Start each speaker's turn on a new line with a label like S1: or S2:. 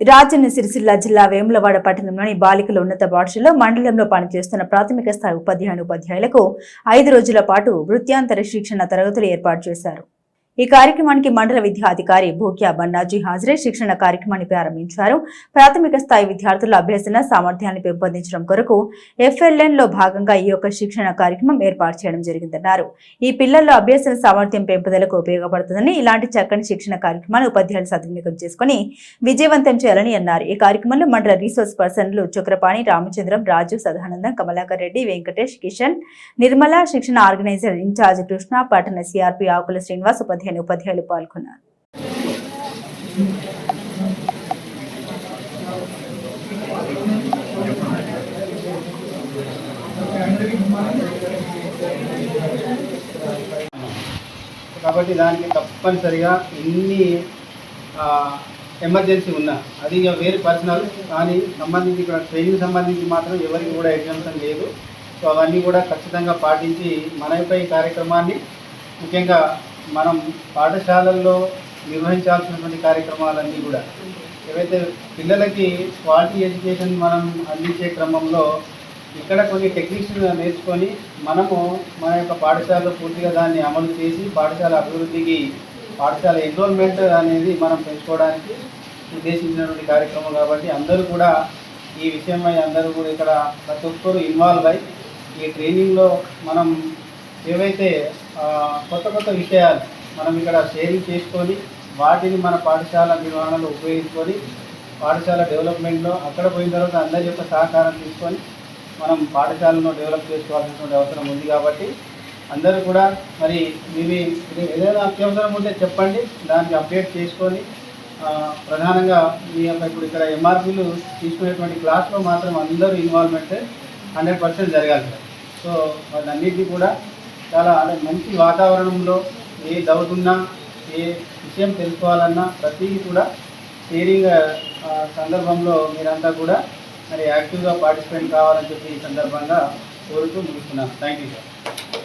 S1: రాజన్న సిరిసిల్ల జిల్లా వేములవాడ పట్టణంలోని బాలికల ఉన్నత పాఠశాలలో మండలంలో పనిచేస్తున్న ప్రాథమిక స్థాయి ఉపాధ్యాయుని ఉపాధ్యాయులకు ఐదు రోజుల పాటు వృత్యాంతర శిక్షణ తరగతులు ఏర్పాటు చేశారు. ఈ కార్యక్రమానికి మండల విద్యాధికారి భూక్యా బన్నాజీ హాజరై శిక్షణ కార్యక్రమాన్ని ప్రారంభించారు. ప్రాథమిక స్థాయి విద్యార్థుల అభ్యసన సామర్థ్యాన్ని పెంపొందించడం కొరకు ఎఫ్ఎల్ఎన్లో భాగంగా ఈ యొక్క శిక్షణ కార్యక్రమం ఏర్పాటు చేయడం జరిగిందన్నారు. ఈ పిల్లల్లో అభ్యసన సామర్థ్యం పెంపుదలకు ఉపయోగపడుతుందని ఇలాంటి చక్కని శిక్షణ కార్యక్రమాలు ఉపాధ్యాయులు సద్వినియోగం చేసుకుని విజయవంతం చేయాలని అన్నారు. ఈ కార్యక్రమంలో మండల రీసోర్స్ పర్సన్లు చక్రపాణి రామచంద్రం రాజు సదానందం కమలాకర్ రెడ్డి వెంకటేష్ కిషన్ నిర్మల శిక్షణ ఆర్గనైజర్ ఇన్ఛార్జ్ కృష్ణ పట్టణ సిఆర్పి ఆకుల శ్రీనివాస్ ఉపాధ్యాయులు ఉపాధ్యాయులు పాల్గొన్నారు.
S2: కాబట్టి దానికి తప్పనిసరిగా ఎన్ని ఎమర్జెన్సీ ఉన్నా అది ఇక వేరే పర్సనల్ కానీ సంబంధించి ఇక్కడ ట్రైనింగ్ సంబంధించి మాత్రం ఎవరికి కూడా ఎగ్జామ్షన్ లేదు. సో అవన్నీ కూడా ఖచ్చితంగా పాటించి మన యొక్క ఈ కార్యక్రమాన్ని ముఖ్యంగా మనం పాఠశాలల్లో నిర్వహించాల్సినటువంటి కార్యక్రమాలన్నీ కూడా ఏవైతే పిల్లలకి క్వాలిటీ ఎడ్యుకేషన్ మనం అందించే క్రమంలో ఇక్కడ కొన్ని టెక్నిక్స్ నేర్చుకొని మనము మన యొక్క పాఠశాలలో పూర్తిగా దాన్ని అమలు చేసి పాఠశాల అభివృద్ధికి పాఠశాల ఎన్రోల్మెంట్ అనేది మనం పెంచుకోవడానికి ఉద్దేశించినటువంటి కార్యక్రమం కాబట్టి అందరూ కూడా ఈ విషయమై అందరూ కూడా ఇక్కడ ప్రతి ఒక్కరు ఇన్వాల్వ్ అయి ఈ ట్రైనింగ్లో మనం ఏవైతే కొత్త కొత్త విషయాలు మనం ఇక్కడ షేరింగ్ చేసుకొని వాటిని మన పాఠశాల నిర్వహణలో ఉపయోగించుకొని పాఠశాల డెవలప్మెంట్లో అక్కడ పోయిన తర్వాత అందరి యొక్క సహకారం తీసుకొని మనం పాఠశాలను డెవలప్ చేసుకోవాల్సినటువంటి అవసరం ఉంది కాబట్టి అందరూ కూడా మరి ఇవి ఏదైనా అత్యవసరం ఉంటే చెప్పండి దానికి అప్డేట్ చేసుకొని ప్రధానంగా మీ యొక్క ఇప్పుడు ఇక్కడ ఎంఆర్పీలు తీసుకునేటువంటి క్లాస్లో మాత్రం అందరూ ఇన్వాల్వ్మెంట్ హండ్రెడ్ పర్సెంట్ జరగాలి. సో వాళ్ళన్నిటికీ కూడా చాలా అంటే మంచి వాతావరణంలో ఏ డౌట్ ఉన్నా ఏ విషయం తెలుసుకోవాలన్నా ప్రతిదీ కూడా షేరింగ్ సందర్భంలో మీరంతా కూడా మరి యాక్టివ్గా పార్టిసిపేట్ కావాలని చెప్పి ఈ సందర్భంగా కోరుతూ ముగిస్తున్నాను. Thank you sir